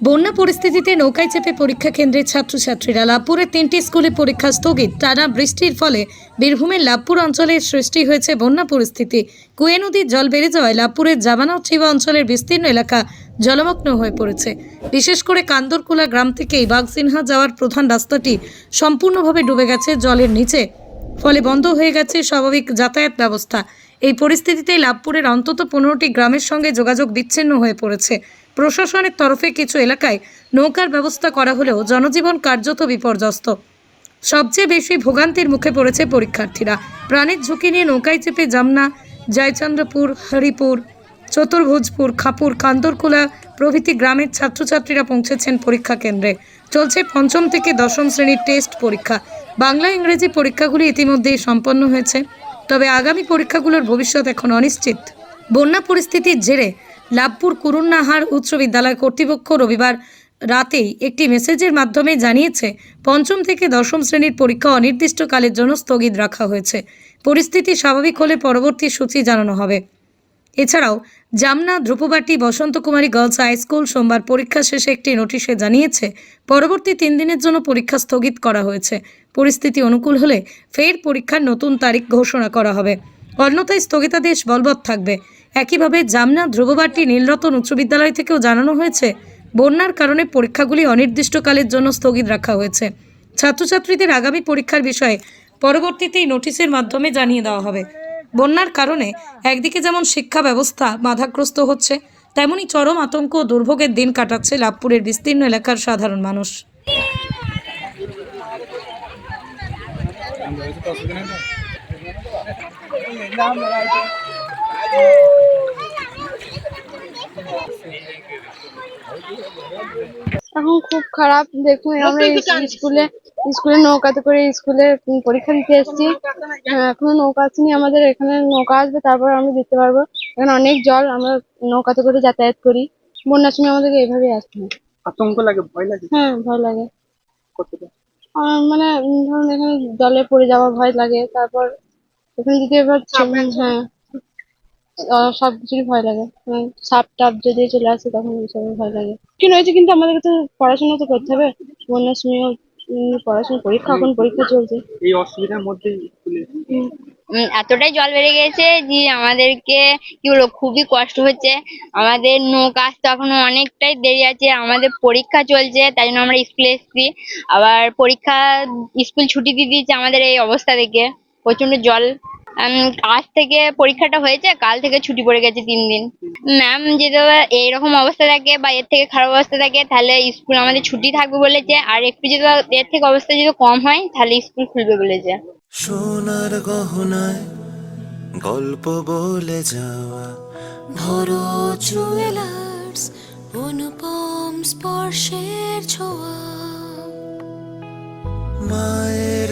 বন্যা পরিস্থিতিতে নৌকায় চেপে পরীক্ষা কেন্দ্রের ছাত্রছাত্রীরা লাভপুরের তিনটি স্কুলে পরীক্ষা স্থগিত। টানা বৃষ্টির ফলে বীরভূমের লাভপুর অঞ্চলে সৃষ্টি হয়েছে বন্যা পরিস্থিতি। কুয়ে নদীর জল বেড়ে যাওয়ায় লাভপুরের জামানচিবা অঞ্চলের বিস্তীর্ণ এলাকা জলমগ্ন হয়ে পড়েছে। বিশেষ করে কান্দরকুলা গ্রাম থেকেই বাগসিনহা যাওয়ার প্রধান রাস্তাটি সম্পূর্ণভাবে ডুবে গেছে জলের নিচে। ফলে বন্ধ হয়ে গেছে স্বাভাবিক যাতায়াত ব্যবস্থা। এই পরিস্থিতিতে লাভপুরের অন্তত পনেরোটি গ্রামের সঙ্গে যোগাযোগ বিচ্ছিন্ন হয়ে পড়েছে। প্রশাসনের তরফে কিছু এলাকায় নৌকার ব্যবস্থা করা হলেও জনজীবন কার্যত বিপর্যস্ত। সবচেয়ে বেশি ভোগান্তির মুখে পড়েছে পরীক্ষার্থীরা। প্রাণের ঝুঁকি নিয়ে নৌকায় চেপে জামনা, জয়চন্দ্রপুর, হরিপুর, চতুর্ভুজপুর, খাপুর, কান্দরকোলা প্রভৃতি গ্রামের ছাত্রছাত্রীরা পৌঁছেছেন পরীক্ষা কেন্দ্রে। চলছে পঞ্চম থেকে দশম শ্রেণির টেস্ট পরীক্ষা। বাংলা ইংরেজি পরীক্ষাগুলি ইতিমধ্যেই সম্পন্ন হয়েছে। তবে আগামী পরীক্ষাগুলোর ভবিষ্যৎ এখন অনিশ্চিত। বন্যা পরিস্থিতির জেরে লাভপুর কুরুন্নাহার উচ্চ বিদ্যালয় কর্তৃপক্ষ রবিবার রাতেই একটি মেসেজের মাধ্যমে জানিয়েছে, পঞ্চম থেকে দশম শ্রেণির পরীক্ষা অনির্দিষ্টকালের জন্য স্থগিত রাখা হয়েছে। পরিস্থিতি স্বাভাবিক হলে পরবর্তী সূচি জানানো হবে। এছাড়াও, Jamna, Dhrupbati Basanta Kumari girls high school সোমবার পরীক্ষা শেষে একটি নোটিশে জানিয়েছে, পরবর্তী তিন দিনের জন্য পরীক্ষা স্থগিত করা হয়েছে। পরিস্থিতি অনুকূল হলে ফের পরীক্ষার নতুন তারিখ ঘোষণা করা হবে। অন্যথায় স্থগিতাদেশ বলবৎ থাকবে। একইভাবে জামনা ধ্রুববাটি নীলরতন উচ্চ বিদ্যালয় থেকেও জানানো হয়েছে, বন্যার কারণে পরীক্ষাগুলি অনির্দিষ্টকালের জন্য স্থগিত রাখা হয়েছে। ছাত্রছাত্রীদের আগামী পরীক্ষার বিষয়ে পরবর্তীতেই নোটিশের মাধ্যমে জানিয়ে দেওয়া হবে। বন্যার কারণে একদিকে যেমন শিক্ষা ব্যবস্থা বাধাগ্রস্ত হচ্ছে তেমনি চরম আতঙ্ক ও দুর্ভোগের দিন কাটাচ্ছে লাভপুরের বিস্তীর্ণ এলাকার সাধারণ মানুষ। এখন খুব খারাপ। দেখুন আমরা স্কুলে স্কুলে নৌকাতে করে স্কুলে পরীক্ষা দিতে এসেছি। এখনও নৌকা আসেনি আমাদের এখানে নৌকা আসবে তারপর আমরা দিতে পারব। এখানে অনেক জল আমরা নৌকাতে করে যাতায়াত করি। বন্যার সময় আমাদেরকে এইভাবেই আসতে হয়। আতঙ্ক লাগে ভয় লাগে? হ্যাঁ ভয় লাগে। মানে ধরুন এখানে জলে পড়ে যাওয়ার ভয় লাগে তারপর এখানে যদি এবার হ্যাঁ সব কিছুরই ভয় লাগে। হ্যাঁ, সাপ টাপ যদি চলে আসে তখন সব ভয় লাগে। কি হয়েছে কিন্তু আমাদেরকে তো পড়াশোনা তো করতে হবে। বন্যার সময়ও উম, পড়াশোনা পরীক্ষা এখন পরীক্ষা চলছে? এই অসুবিধার মধ্যে এতটাই জল বেড়ে গেছে যে আমাদেরকে কি বলব খুবই কষ্ট হচ্ছে। আমাদের নৌকা আসতে এখনও অনেকটাই দেরি আছে আমাদের পরীক্ষা চলছে তাই জন্য আমরা স্কুলে এসেছি। আবার পরীক্ষা স্কুল ছুটি দিয়ে দিয়েছে আমাদের এই অবস্থা দেখে প্রচণ্ড জল। আজ থেকে পরীক্ষাটা হয়েছে, কাল থেকে ছুটি পড়ে গেছে তিন দিন। ম্যাম যদি এইরকম অবস্থা থাকে বা এর থেকে খারাপ অবস্থা থাকে, তাহলে স্কুল আমাদের ছুটি থাকবে বলেছে। আর একটু যদি এর থেকে অবস্থা যদি কম হয়, তাহলে স্কুল খুলবে বলেছে। সোনার গহনায় গল্প বলে যাওয়া, ভরো জুয়েলার্স অনুপম স্পর্শের ছোঁয়া। মায়ের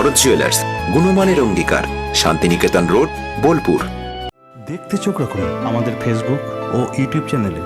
ভরত জুয়েলার্স, গুণমানের অঙ্গীকার, শান্তিনিকেতন রোড, বোলপুর। দেখতে চোখ রাখুন আমাদের ফেসবুক ও ইউটিউব চ্যানেলে